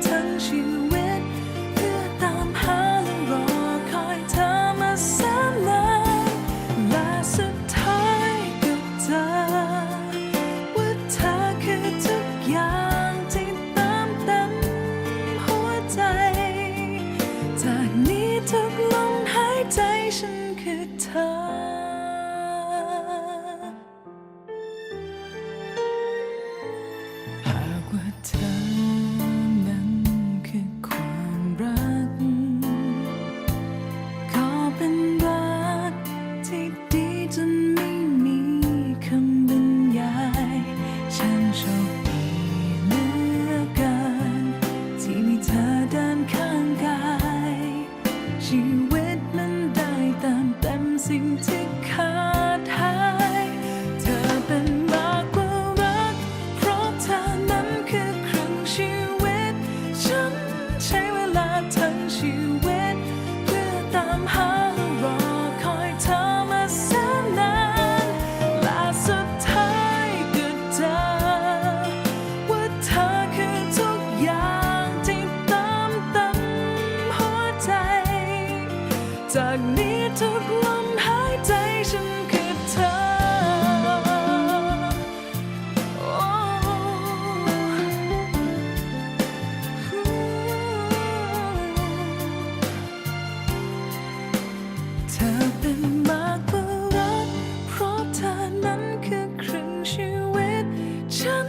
time. ชีวิตนั้นได้ติมเต็สิ่งที่ขาดหาย เธอเป็นมากกว่ารัก เพราะเธอนั้นคือครั้งชีวิต ฉันใช้เวลาทั้งชีวิต เพื่อตามหา ทุกลมหายใจฉันคือเธอ เธอเป็นมากกว่รัก เพราะเธอนั้นคือครึ่งชีวิต ฉัน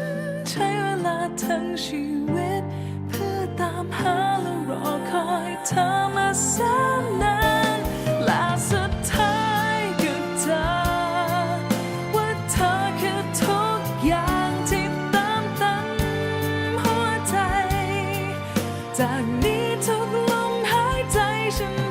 ใช้เวลาทั้งชีวิต เพื่อตามหาและรอคอยเธอมาแสน จากนี้ทุกลมหายใจฉัน